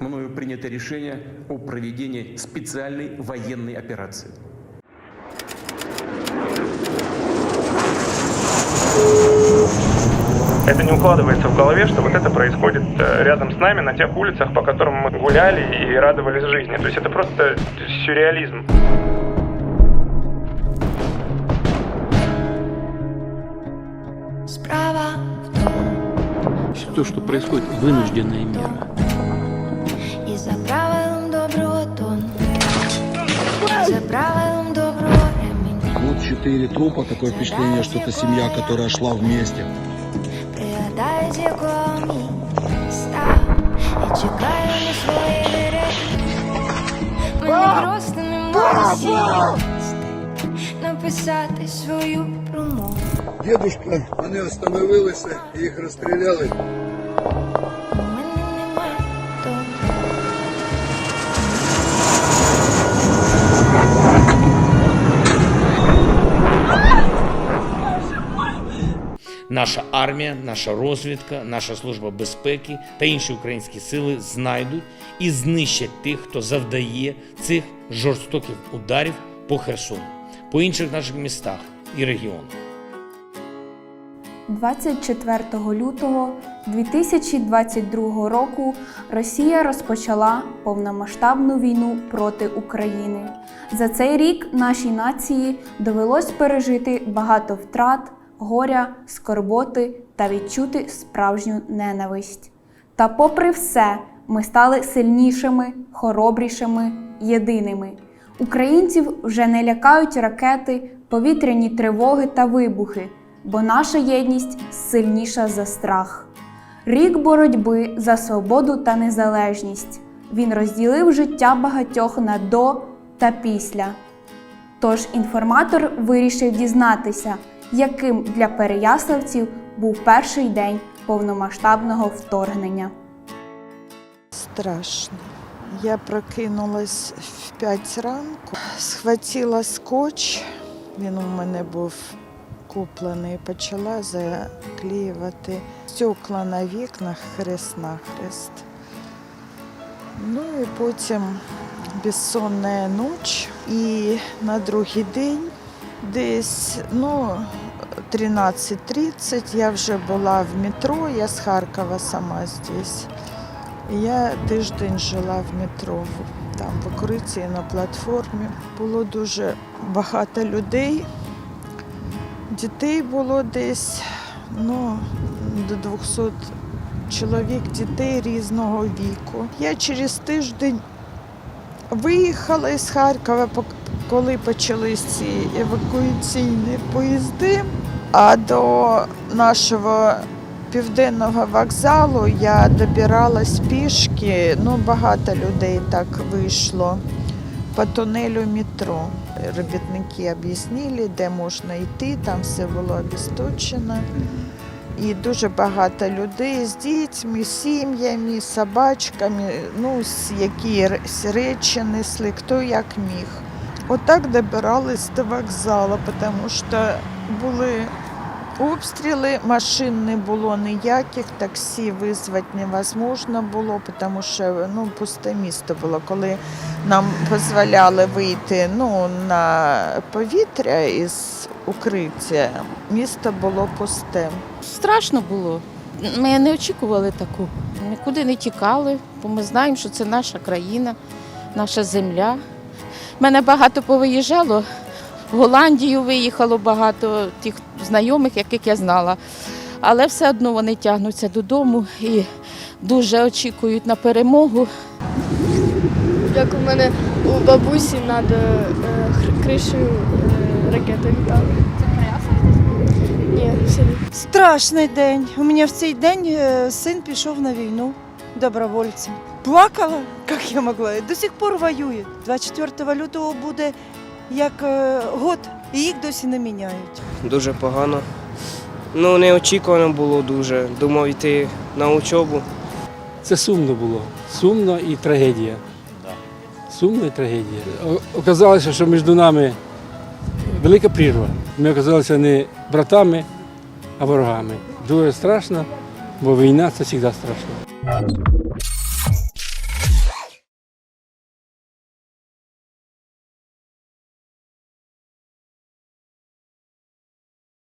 Мною принято решение о проведении специальной военной операции. Это не укладывается в голове, что вот это происходит э, рядом с нами, на тех улицах, по которым мы гуляли и радовались жизни. То есть это просто сюрреализм. Справа То, что происходит, вынужденная мера. і за правилом доброго тону, і за правилом доброго ремені. Вот четыре трупа, такое впечатление, что это семья, которая шла вместе. Пригадаю, з якого міста і чекаю на свої двері. Мені просто немає сісти, написати свою Дедушка, вони остановилися, і їх розстріляли. Наша армія, наша розвідка, наша служба безпеки та інші українські сили знайдуть і знищать тих, хто завдає цих жорстоких ударів по Херсону, по інших наших містах і регіонах. 24 лютого 2022 року Росія розпочала повномасштабну війну проти України. За цей рік нашій нації довелось пережити багато втрат, горя, скорботи та відчути справжню ненависть. Та, попри все, ми стали сильнішими, хоробрішими, єдиними. Українців вже не лякають ракети, повітряні тривоги та вибухи, бо наша єдність сильніша за страх. Рік боротьби за свободу та незалежність. Він розділив життя багатьох на до та після. Тож інформатор вирішив дізнатися, яким для переяславців був перший день повномасштабного вторгнення. Страшно. Я прокинулась в 5 ранку, схватила скотч, він у мене був куплений, почала заклеювати стекла на вікнах хрест-нахрест. Ну і потім безсонна ніч. І на другий день десь ну, 13.30 я вже була в метро, я з Харкова сама здесь. Я тиждень жила в метро, там в укритті на платформі. Було дуже багато людей. Дітей було десь ну, до 200 чоловік дітей різного віку. Я через тиждень виїхала із Харкова, коли почались ці евакуаційні поїзди. А до нашого південного вокзалу я добиралась пішки. Ну, багато людей так вийшло по тунелю метро. Робітники об'яснили, де можна йти, там все було обісточено. І дуже багато людей з дітьми, сім'ями, собачками, ну, які речі несли, хто як міг. Отак добирались до вокзалу, тому що були обстріли, машин не було ніяких, таксі визвати невозможно було, тому що ну, пусте місто було. Коли нам дозволяли вийти ну, на повітря із укриття, місто було пусте. Страшно було. Ми не очікували таку. Нікуди не тікали, бо ми знаємо, що це наша країна, наша земля. Мене багато повиїжджало. В Голландію виїхало багато тих знайомих, яких я знала. Але все одно вони тягнуться додому і дуже очікують на перемогу. Як у мене у бабусі над е, кришею е, ракета літала. Ні. Страшний день. У мене в цей день е, син пішов на війну добровольцем. Плакала, як я могла. До сих пор воює. 24 лютого буде як е, год, і їх досі не міняють. Дуже погано. Ну, неочікувано було дуже. Думав йти на учобу. Це сумно було. Сумно і трагедія. Сумно і трагедія. Оказалося, що між нами велика прірва. Ми оказалися не братами, а ворогами. Дуже страшно. Бо війна це завжди страшно.